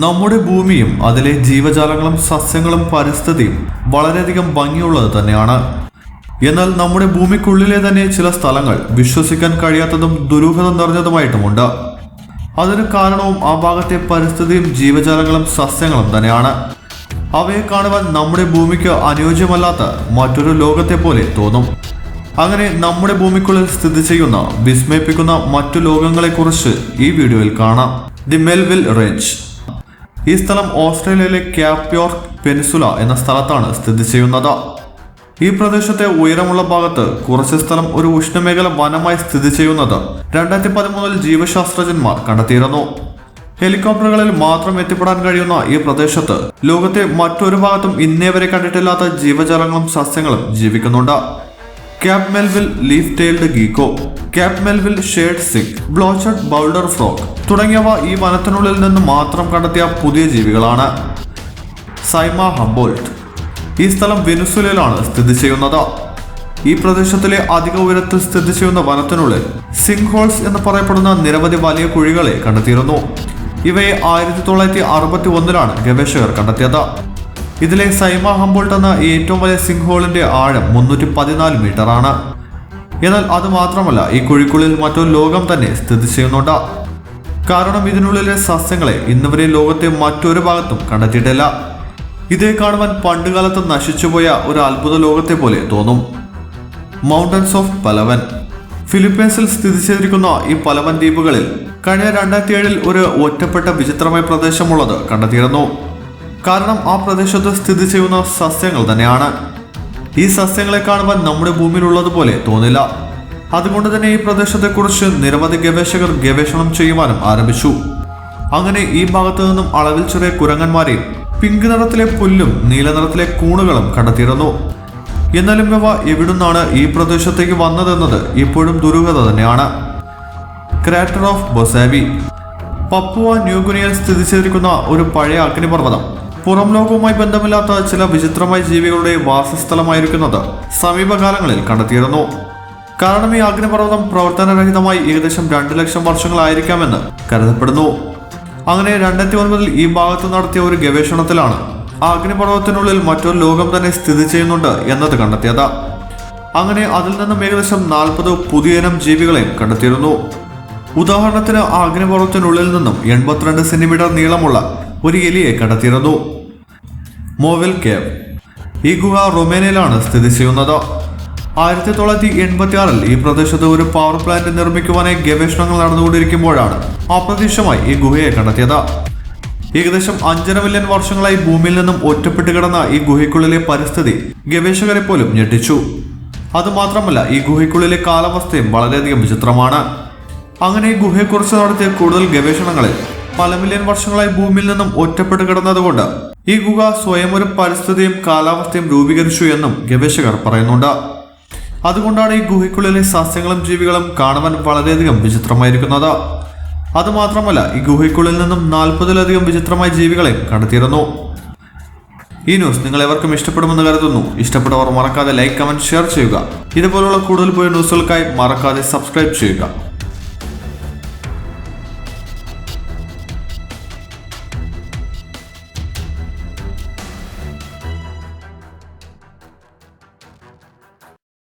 നമ്മുടെ ഭൂമിയും അതിലെ ജീവജാലങ്ങളും സസ്യങ്ങളും പരിസ്ഥിതിയും വളരെയധികം ഭംഗിയുള്ളത് തന്നെയാണ്. എന്നാൽ നമ്മുടെ ഭൂമിക്കുള്ളിലെ തന്നെ ചില സ്ഥലങ്ങൾ വിശ്വസിക്കാൻ കഴിയാത്തതും ദുരൂഹത നിറഞ്ഞതുമായിട്ടുമുണ്ട്. അതിന് കാരണവും ആ ഭാഗത്തെ പരിസ്ഥിതിയും ജീവജാലങ്ങളും സസ്യങ്ങളും തന്നെയാണ്. അവയെ കാണുവാൻ നമ്മുടെ ഭൂമിക്ക് അനുയോജ്യമല്ലാത്ത മറ്റൊരു ലോകത്തെ പോലെ തോന്നും. അങ്ങനെ നമ്മുടെ ഭൂമിക്കുള്ളിൽ സ്ഥിതി ചെയ്യുന്ന വിസ്മയിപ്പിക്കുന്ന മറ്റു ലോകങ്ങളെക്കുറിച്ച് ഈ വീഡിയോയിൽ കാണാം. The Melville range. ഈ സ്ഥലം ഓസ്ട്രേലിയയിലെ ക്യാപ്യോർക്ക് പെനിസുല എന്ന സ്ഥലത്താണ് സ്ഥിതി ചെയ്യുന്നത്. ഈ പ്രദേശത്തെ ഉയരമുള്ള ഭാഗത്ത് കുറച്ച് സ്ഥലം ഒരു ഉഷ്ണമേഖല വനമായി സ്ഥിതി ചെയ്യുന്നത് രണ്ടായിരത്തി പതിമൂന്നിൽ ജീവശാസ്ത്രജ്ഞന്മാർ കണ്ടെത്തിയിരുന്നു. ഹെലികോപ്റ്ററുകളിൽ മാത്രം എത്തിപ്പെടാൻ കഴിയുന്ന ഈ പ്രദേശത്ത് ലോകത്തെ മറ്റൊരു ഭാഗത്തും ഇന്നേ വരെ കണ്ടിട്ടില്ലാത്ത ജീവജാലങ്ങളും സസ്യങ്ങളും ജീവിക്കുന്നുണ്ട്. Cape Melville leaf tailed gecko Cape Melville shade skink blotched boulder frog തുടങ്ങിയവ ഈ വനത്തിനുള്ളിൽ നിന്ന് മാത്രം കണ്ടെത്തിയ പുതിയ ജീവികളാണ്. സൈമ ഹംബോൾട്ട് ഈ സ്ഥലം വെനുസുലയിലാണ് സ്ഥിതി ചെയ്യുന്നത്. ഈ പ്രദേശത്തിലെ അധിക ഉയരത്തിൽ സ്ഥിതി ചെയ്യുന്ന വനത്തിനുള്ളിൽ സിങ്ക് ഹോൾസ് എന്ന് പറയപ്പെടുന്ന നിരവധി വലിയ കുഴികളെ കണ്ടെത്തിയിരുന്നു. ഇവയെ ആയിരത്തി തൊള്ളായിരത്തി അറുപത്തി ഒന്നിലാണ് ഗവേഷകർ കണ്ടെത്തിയത്. ഇതിലെ സൈമ ഹംബോൾട്ട് എന്ന ഏറ്റവും വലിയ സിംഗ് ഹോളിന്റെ ആഴം മുന്നൂറ്റി പതിനാല് മീറ്റർ ആണ് എന്നാൽ അത് മാത്രമല്ല ഈ കുഴിക്കുള്ളിൽ മറ്റൊരു ലോകം തന്നെ സ്ഥിതി ചെയ്യുന്നുണ്ട്. കാരണം ഇതിനുള്ളിലെ സസ്യങ്ങളെ ഇന്നുവരെ ലോകത്തെ മറ്റൊരു ഭാഗത്തും കണ്ടെത്തിയിട്ടില്ല. ഇതേ കാണുവാൻ പണ്ടുകാലത്ത് നശിച്ചുപോയ ഒരു അത്ഭുത ലോകത്തെ പോലെ തോന്നും. മൗണ്ടൻസ് ഓഫ് പലവൻ ഫിലിപ്പീൻസിൽ സ്ഥിതി ചെയ്തിരിക്കുന്ന ഈ പലവൻ ദ്വീപുകളിൽ കഴിഞ്ഞ രണ്ടായിരത്തി ഏഴിൽ ഒരു ഒറ്റപ്പെട്ട വിചിത്രമായ പ്രദേശമുള്ളത് കണ്ടെത്തിയിരുന്നു. കാരണം ആ പ്രദേശത്ത് സ്ഥിതി ചെയ്യുന്ന സസ്യങ്ങൾ തന്നെയാണ്. ഈ സസ്യങ്ങളെ കാണുവാൻ നമ്മുടെ ഭൂമിയിലുള്ളതുപോലെ തോന്നില്ല. അതുകൊണ്ട് തന്നെ ഈ പ്രദേശത്തെക്കുറിച്ച് നിരവധി ഗവേഷകർ ഗവേഷണം ചെയ്യുവാനും ആരംഭിച്ചു. അങ്ങനെ ഈ ഭാഗത്തു നിന്നും അളവിൽ ചെറിയ കുരങ്ങന്മാരെയും പിങ്ക് നിറത്തിലെ പുല്ലും നീല നിറത്തിലെ കൂണുകളും കണ്ടെത്തിയിരുന്നു. എന്നാലും ഇവ എവിടുന്നാണ് ഈ പ്രദേശത്തേക്ക് വന്നതെന്നത് ഇപ്പോഴും ദുരൂഹത തന്നെയാണ്. ക്രാറ്റർ ഓഫ് ബൊസാവി പപ്പുവ ന്യൂഗുനിയയിൽ സ്ഥിതി ചെയ്തിരിക്കുന്ന ഒരു പഴയ അഗ്നിപർവതം. പുറം ലോകവുമായി ബന്ധമില്ലാത്ത ചില വിചിത്രമായ ജീവികളുടെ വാസസ്ഥലമായിരിക്കുന്നത് സമീപകാലങ്ങളിൽ കണ്ടെത്തിയിരുന്നു. കാരണം ഈ അഗ്നിപർവതം പ്രവർത്തനരഹിതമായി ഏകദേശം രണ്ട് ലക്ഷം വർഷങ്ങളായിരിക്കാമെന്ന് കരുതപ്പെടുന്നു. അങ്ങനെ രണ്ടായിരത്തി ഒൻപതിൽ ഈ ഭാഗത്ത് നടത്തിയ ഒരു ഗവേഷണത്തിലാണ് ആ അഗ്നിപർവതത്തിനുള്ളിൽ മറ്റൊരു ലോകം തന്നെ സ്ഥിതി ചെയ്യുന്നുണ്ട് എന്നത് കണ്ടെത്തിയത്. അങ്ങനെ അതിൽ നിന്നും ഏകദേശം നാൽപ്പത് പുതിയനം ജീവികളെ കണ്ടെത്തിയിരുന്നു. ഉദാഹരണത്തിന് ആ നിന്നും എൺപത്തിരണ്ട് സെന്റിമീറ്റർ നീളമുള്ള ഒരു എലിയെ കണ്ടെത്തിയിരുന്നു മോവിൽ കേവ് ഈ ഗുഹ റൊമേനിയയിലാണ് സ്ഥിതി ചെയ്യുന്നത്. ആയിരത്തി തൊള്ളായിരത്തി എൺപത്തി ആറിൽ ഈ പ്രദേശത്ത് ഒരു പവർ പ്ലാന്റ് നിർമ്മിക്കുവാനായി ഗവേഷണങ്ങൾ നടന്നുകൊണ്ടിരിക്കുമ്പോഴാണ് അപ്രതീക്ഷമായി ഈ ഗുഹയെ കണ്ടെത്തിയത്. ഏകദേശം അഞ്ചര മില്യൺ വർഷങ്ങളായി ഭൂമിയിൽ നിന്നും ഒറ്റപ്പെട്ട് കിടന്ന ഈ ഗുഹയ്ക്കുള്ളിലെ പരിസ്ഥിതി ഗവേഷകരെ പോലും ഞെട്ടിച്ചു. അതുമാത്രമല്ല ഈ ഗുഹയ്ക്കുള്ളിലെ കാലാവസ്ഥയും വളരെയധികം വിചിത്രമാണ്. അങ്ങനെ ഈ ഗുഹയെക്കുറിച്ച് നടത്തിയ കൂടുതൽ ഗവേഷണങ്ങളിൽ പല മില്യൺ വർഷങ്ങളായി ഭൂമിയിൽ നിന്നും ഒറ്റപ്പെട്ട് കിടന്നതുകൊണ്ട് ഈ ഗുഹ സ്വയം ഒരു പരിസ്ഥിതിയും കാലാവസ്ഥയും രൂപീകരിച്ചു എന്നും ഗവേഷകർ പറയുന്നുണ്ട്. അതുകൊണ്ടാണ് ഈ ഗുഹയ്ക്കുള്ളിലെ സസ്യങ്ങളും ജീവികളും കാണുവാൻ വളരെയധികം വിചിത്രമായിരിക്കുന്നത്. അതുമാത്രമല്ല ഈ ഗുഹയ്ക്കുള്ളിൽ നിന്നും നാൽപ്പതിലധികം വിചിത്രമായ ജീവികളെ കണ്ടെത്തിയിരുന്നു. ഈ ന്യൂസ് നിങ്ങൾ എവർക്കും ഇഷ്ടപ്പെടുമെന്ന് കരുതുന്നു. ഇഷ്ടപ്പെട്ടവർ മറക്കാതെ ലൈക്ക് കമന്റ് ഷെയർ ചെയ്യുക. ഇതുപോലുള്ള കൂടുതൽ പോയ ന്യൂസുകൾക്കായി മറക്കാതെ സബ്സ്ക്രൈബ് ചെയ്യുക.